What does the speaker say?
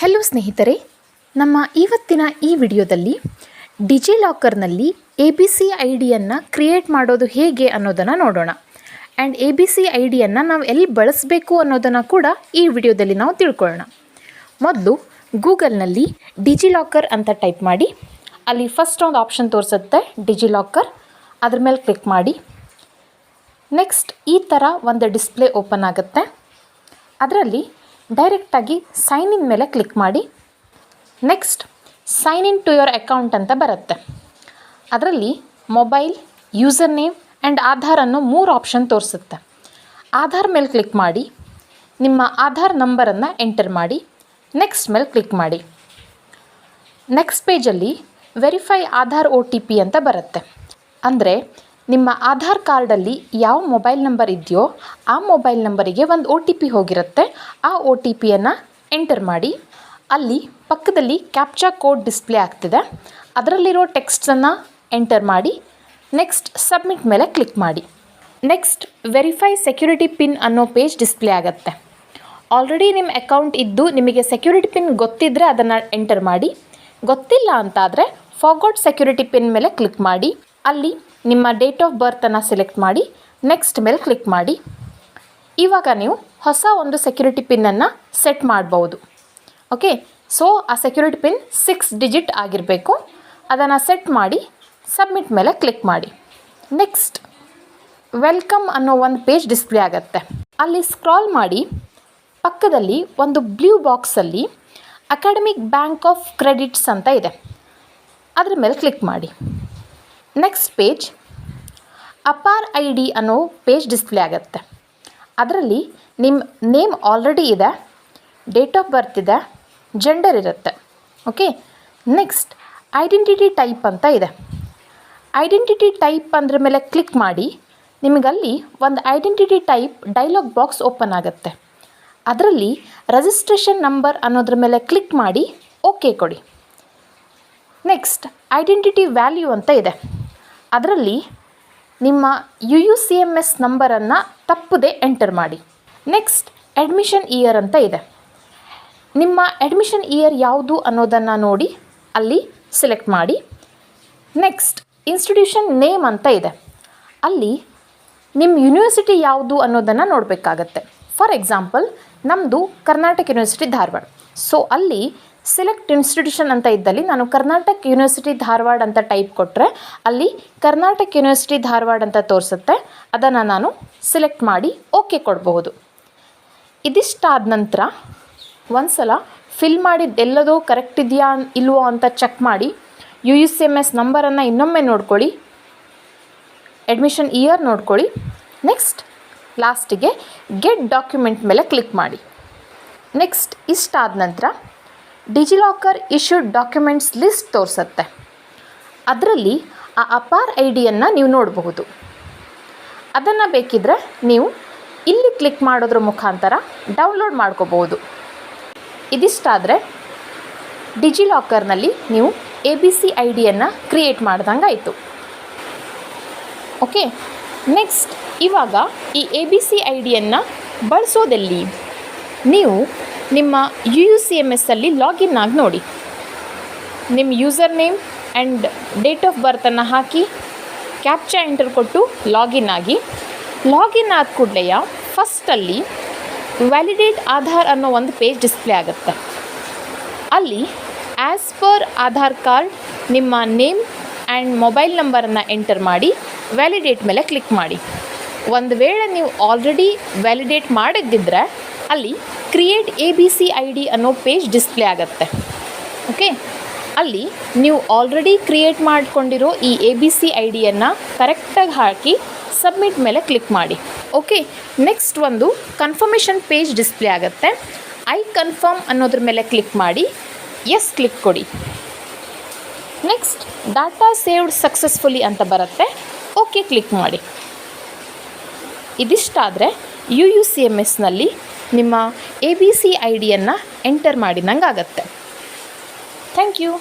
Hello ಸ್ನೇಹಿತರೆ. ನಮ್ಮ ಇವತ್ತಿನ ಈ ವಿಡಿಯೋದಲ್ಲಿ ಡಿಜಿಲಾಕರ್ನಲ್ಲಿ ಎ ಬಿ ಸಿ ಐ ಡಿಯನ್ನು ಕ್ರಿಯೇಟ್ ಮಾಡೋದು ಹೇಗೆ ಅನ್ನೋದನ್ನು ನೋಡೋಣ. And A B C I ಡಿಯನ್ನು ನಾವು ಎಲ್ಲಿ ಬಳಸಬೇಕು ಅನ್ನೋದನ್ನು ಕೂಡ ಈ ವಿಡಿಯೋದಲ್ಲಿ ನಾವು ತಿಳ್ಕೊಳ್ಳೋಣ. ಮೊದಲು ಗೂಗಲ್ನಲ್ಲಿ ಡಿಜಿಲಾಕರ್ ಅಂತ ಟೈಪ್ ಮಾಡಿ. ಅಲ್ಲಿ ಫಸ್ಟ್ ಒಂದು ಆಪ್ಷನ್ ತೋರಿಸುತ್ತೆ, ಡಿಜಿಲಾಕರ್. ಅದ್ರ ಮೇಲೆ ಕ್ಲಿಕ್ ಮಾಡಿ. ನೆಕ್ಸ್ಟ್ ಈ ಥರ ಒಂದು ಡಿಸ್ಪ್ಲೇ ಓಪನ್ ಆಗುತ್ತೆ. ಅದರಲ್ಲಿ ಡೈರೆಕ್ಟಾಗಿ ಸೈನ್ ಇನ್ ಮೇಲೆ ಕ್ಲಿಕ್ ಮಾಡಿ. Next sign in to your account ಅಂತ ಬರುತ್ತೆ. ಅದರಲ್ಲಿ mobile user name and Aadhaar ಅನ್ನೋ ಮೂರು ಆಪ್ಷನ್ ತೋರಿಸುತ್ತೆ. ಆಧಾರ್ ಮೇಲೆ ಕ್ಲಿಕ್ ಮಾಡಿ. ನಿಮ್ಮ ಆಧಾರ್ ನಂಬರನ್ನು ಎಂಟರ್ ಮಾಡಿ. ನೆಕ್ಸ್ಟ್ ಮೇಲೆ ಕ್ಲಿಕ್ ಮಾಡಿ. Next ಪೇಜಲ್ಲಿ verify Aadhaar O T P ಅಂತ ಬರುತ್ತೆ. ಅಂದರೆ ನಿಮ್ಮ ಆಧಾರ್ ಕಾರ್ಡಲ್ಲಿ ಯಾವ ಮೊಬೈಲ್ ನಂಬರ್ ಇದೆಯೋ ಆ ಮೊಬೈಲ್ ನಂಬರಿಗೆ ಒಂದು ಒ ಟಿ ಪಿ ಹೋಗಿರುತ್ತೆ. ಆ ಒ ಟಿ ಪಿಯನ್ನು ಎಂಟರ್ ಮಾಡಿ. ಅಲ್ಲಿ ಪಕ್ಕದಲ್ಲಿ ಕ್ಯಾಪ್ಚಾ ಕೋಡ್ ಡಿಸ್ಪ್ಲೇ ಆಗ್ತಿದೆ. ಅದರಲ್ಲಿರೋ ಟೆಕ್ಸ್ಟನ್ನು ಎಂಟರ್ ಮಾಡಿ. ನೆಕ್ಸ್ಟ್ ಸಬ್ಮಿಟ್ ಮೇಲೆ ಕ್ಲಿಕ್ ಮಾಡಿ. ನೆಕ್ಸ್ಟ್ ವೆರಿಫೈ ಸೆಕ್ಯೂರಿಟಿ ಪಿನ್ ಅನ್ನೋ ಪೇಜ್ ಡಿಸ್ಪ್ಲೇ ಆಗುತ್ತೆ. ಆಲ್ರೆಡಿ ನಿಮ್ಮ ಅಕೌಂಟ್ ಇದ್ದು ನಿಮಗೆ ಸೆಕ್ಯೂರಿಟಿ ಪಿನ್ ಗೊತ್ತಿದ್ದರೆ ಅದನ್ನು ಎಂಟರ್ ಮಾಡಿ. ಗೊತ್ತಿಲ್ಲ ಅಂತಾದರೆ ಫಾರ್ಗಾಟ್ ಸೆಕ್ಯೂರಿಟಿ ಪಿನ್ ಮೇಲೆ ಕ್ಲಿಕ್ ಮಾಡಿ. ಅಲ್ಲಿ ನಿಮ್ಮ ಡೇಟ್ ಆಫ್ ಬರ್ತನ್ನು ಸೆಲೆಕ್ಟ್ ಮಾಡಿ ನೆಕ್ಸ್ಟ್ ಮೇಲೆ ಕ್ಲಿಕ್ ಮಾಡಿ. ಇವಾಗ ನೀವು ಹೊಸ ಒಂದು ಸೆಕ್ಯೂರಿಟಿ ಪಿನ್ನನ್ನು ಸೆಟ್ ಮಾಡ್ಬೋದು. ಓಕೆ ಸೊ ಆ ಸೆಕ್ಯೂರಿಟಿ ಪಿನ್ ಸಿಕ್ಸ್ ಡಿಜಿಟ್ ಆಗಿರಬೇಕು. ಅದನ್ನು ಸೆಟ್ ಮಾಡಿ ಸಬ್ಮಿಟ್ ಮೇಲೆ ಕ್ಲಿಕ್ ಮಾಡಿ. ನೆಕ್ಸ್ಟ್ ವೆಲ್ಕಮ್ ಅನ್ನೋ ಒಂದು ಪೇಜ್ ಡಿಸ್ಪ್ಲೇ ಆಗುತ್ತೆ. ಅಲ್ಲಿ ಸ್ಕ್ರಾಲ್ ಮಾಡಿ, ಪಕ್ಕದಲ್ಲಿ ಒಂದು ಬ್ಲೂ ಬಾಕ್ಸಲ್ಲಿ ಅಕಾಡೆಮಿಕ್ ಬ್ಯಾಂಕ್ ಆಫ್ ಕ್ರೆಡಿಟ್ಸ್ ಅಂತ ಇದೆ. ಅದ್ರ ಮೇಲೆ ಕ್ಲಿಕ್ ಮಾಡಿ. Next page APAAR I D ಅನ್ನೋ ಪೇಜ್ ಡಿಸ್ಪ್ಲೇ ಆಗುತ್ತೆ. ಅದರಲ್ಲಿ ನಿಮ್ಮ ನೇಮ್ ಆಲ್ರೆಡಿ ಇದೆ ಡೇಟ್ ಆಫ್ ಬರ್ತ್ ಇದೆ ಜೆಂಡರ್ ಇರುತ್ತೆ. ಓಕೆ ನೆಕ್ಸ್ಟ್ ಐಡೆಂಟಿಟಿ ಟೈಪ್ ಅಂತ ಇದೆ. ಐಡೆಂಟಿಟಿ ಟೈಪ್ ಅಂದ್ರ ಮೇಲೆ ಕ್ಲಿಕ್ ಮಾಡಿ, ನಿಮಗಲ್ಲಿ ಒಂದು identity type dialog box open ಆಗುತ್ತೆ. ಅದರಲ್ಲಿ ರಿಜಿಸ್ಟ್ರೇಷನ್ ನಂಬರ್ ಅನ್ನೋದ್ರ ಮೇಲೆ ಕ್ಲಿಕ್ ಮಾಡಿ ಓಕೆ ಕೊಡಿ. ನೆಕ್ಸ್ಟ್ ಐಡೆಂಟಿಟಿ ವ್ಯಾಲ್ಯೂ ಅಂತ ಇದೆ. ಅದರಲ್ಲಿ ನಿಮ್ಮ U U C M S ನಂಬರನ್ನು ತಪ್ಪದೆ ಎಂಟರ್ ಮಾಡಿ. ನೆಕ್ಸ್ಟ್ ಅಡ್ಮಿಷನ್ ಇಯರ್ ಅಂತ ಇದೆ. ನಿಮ್ಮ ಅಡ್ಮಿಷನ್ ಇಯರ್ ಯಾವುದು ಅನ್ನೋದನ್ನು ನೋಡಿ ಅಲ್ಲಿ ಸೆಲೆಕ್ಟ್ ಮಾಡಿ. ನೆಕ್ಸ್ಟ್ ಇನ್ಸ್ಟಿಟ್ಯೂಷನ್ ನೇಮ್ ಅಂತ ಇದೆ. ಅಲ್ಲಿ ನಿಮ್ಮ ಯೂನಿವರ್ಸಿಟಿ ಯಾವುದು ಅನ್ನೋದನ್ನು ನೋಡಬೇಕಾಗತ್ತೆ. ಫಾರ್ ಎಕ್ಸಾಂಪಲ್ ನಮ್ಮದು ಕರ್ನಾಟಕ ಯೂನಿವರ್ಸಿಟಿ ಧಾರವಾಡ. ಸೊ ಅಲ್ಲಿ ಸೆಲೆಕ್ಟ್ ಇನ್ಸ್ಟಿಟ್ಯೂಷನ್ ಅಂತ ಇದ್ದಲ್ಲಿ ನಾನು ಕರ್ನಾಟಕ ಯೂನಿವರ್ಸಿಟಿ ಧಾರವಾಡ ಅಂತ ಟೈಪ್ ಕೊಟ್ಟರೆ ಅಲ್ಲಿ ಕರ್ನಾಟಕ ಯೂನಿವರ್ಸಿಟಿ ಧಾರವಾಡ ಅಂತ ತೋರಿಸುತ್ತೆ. ಅದನ್ನು ನಾನು ಸೆಲೆಕ್ಟ್ ಮಾಡಿ ಓಕೆ ಕೊಡಬಹುದು. ಇದಿಷ್ಟಾದ ನಂತರ ಒಂದು ಸಲ ಫಿಲ್ ಮಾಡಿದ್ದೆಲ್ಲದೂ ಕರೆಕ್ಟ್ ಇದೆಯಾ ಇಲ್ವೋ ಅಂತ ಚೆಕ್ ಮಾಡಿ U U C M S ನಂಬರನ್ನು ಇನ್ನೊಮ್ಮೆ ನೋಡ್ಕೊಳ್ಳಿ. ಅಡ್ಮಿಷನ್ ಇಯರ್ ನೋಡ್ಕೊಳ್ಳಿ. ನೆಕ್ಸ್ಟ್ ಲಾಸ್ಟಿಗೆ ಗೆಟ್ ಡಾಕ್ಯುಮೆಂಟ್ ಮೇಲೆ ಕ್ಲಿಕ್ ಮಾಡಿ. ನೆಕ್ಸ್ಟ್ ಇಷ್ಟಾದ ನಂತರ ಡಿಜಿಲಾಕರ್ ಇಶ್ಯೂಡ್ ಡಾಕ್ಯುಮೆಂಟ್ಸ್ ಲಿಸ್ಟ್ ತೋರಿಸುತ್ತೆ. ಅದರಲ್ಲಿ ಆ ಅಪಾರ್ ಐ ಡಿಯನ್ನು ನೀವು ನೋಡಬಹುದು. ಅದನ್ನು ಬೇಕಿದ್ದರೆ ನೀವು ಇಲ್ಲಿ ಕ್ಲಿಕ್ ಮಾಡೋದ್ರ ಮುಖಾಂತರ ಡೌನ್ಲೋಡ್ ಮಾಡ್ಕೋಬಹುದು. ಇದಿಷ್ಟಾದರೆ ಡಿಜಿಲಾಕರ್ನಲ್ಲಿ ನೀವು ಎ ಬಿ ಸಿ ಐ ಡಿಯನ್ನು ಕ್ರಿಯೇಟ್ ಮಾಡ್ದಂಗೆ ಆಯಿತು. ಓಕೆ, ನೆಕ್ಸ್ಟ್ ಇವಾಗ ಈ ಎ ಬಿ ಸಿ ಐ ಡಿಯನ್ನು ಬಳಸೋದೆಲ್ಲಿ? ನೀವು ನಿಮ್ಮ ಯು ಯು ಸಿ ಎಂ ಎಸ್ಸಲ್ಲಿ ಲಾಗಿನ್ ಆಗಿ ನೋಡಿ. ನಿಮ್ಮ user name and date of ಬರ್ತನ್ನು ಹಾಕಿ ಕ್ಯಾಪ್ಚಾ ಎಂಟರ್ ಕೊಟ್ಟು ಲಾಗಿನ್ ಆಗಿ. ಲಾಗಿನ್ ಆದ ಕೂಡಲೆಯ ಫಸ್ಟಲ್ಲಿ ವ್ಯಾಲಿಡೇಟ್ ಆಧಾರ್ ಅನ್ನೋ ಒಂದು ಪೇಜ್ ಡಿಸ್ಪ್ಲೇ ಆಗುತ್ತೆ. ಅಲ್ಲಿ ಆ್ಯಸ್ ಪರ್ ಆಧಾರ್ ಕಾರ್ಡ್ ನಿಮ್ಮ ನೇಮ್ ಆ್ಯಂಡ್ ಮೊಬೈಲ್ ನಂಬರನ್ನು ಎಂಟರ್ ಮಾಡಿ ವ್ಯಾಲಿಡೇಟ್ ಮೇಲೆ ಕ್ಲಿಕ್ ಮಾಡಿ. ಒಂದು ವೇಳೆ ನೀವು ಆಲ್ರೆಡಿ ವ್ಯಾಲಿಡೇಟ್ ಮಾಡಿದ್ದಿದ್ರೆ, ಅಲ್ಲಿ create A B C I D ಅನ್ನೋ ಪೇಜ್ ಡಿಸ್ಪ್ಲೇ ಆಗುತ್ತೆ. ಓಕೆ ಅಲ್ಲಿ ನೀವು ಆಲ್ರೆಡಿ ಕ್ರಿಯೇಟ್ ಮಾಡಿಕೊಂಡಿರೋ ಈ ಎ ಬಿ ಸಿ ಐ ಡಿಯನ್ನು ಕರೆಕ್ಟಾಗಿ ಹಾಕಿ ಸಬ್ಮಿಟ್ ಮೇಲೆ ಕ್ಲಿಕ್ ಮಾಡಿ. ಓಕೆ ನೆಕ್ಸ್ಟ್ ಒಂದು ಕನ್ಫರ್ಮೇಷನ್ ಪೇಜ್ ಡಿಸ್ಪ್ಲೇ ಆಗುತ್ತೆ. ಐ ಕನ್ಫರ್ಮ್ ಅನ್ನೋದ್ರ ಮೇಲೆ ಕ್ಲಿಕ್ ಮಾಡಿ. ಎಸ್ ಕ್ಲಿಕ್ ಕೊಡಿ. ನೆಕ್ಸ್ಟ್ ಡಾಟಾ ಸೇವ್ಡ್ ಸಕ್ಸಸ್ಫುಲಿ ಅಂತ ಬರುತ್ತೆ. ಓಕೆ ಕ್ಲಿಕ್ ಮಾಡಿ. ಇದಿಷ್ಟಾದರೆ ಯು ಯು ಸಿ ಎಂ ಎಸ್ನಲ್ಲಿ ನಿಮ್ಮ ಎ ಬಿ ಸಿ ಐ ಡಿಯನ್ನು ಎಂಟರ್ ಮಾಡಿದಂಗೆ ಆಗುತ್ತೆ ಥ್ಯಾಂಕ್ ಯು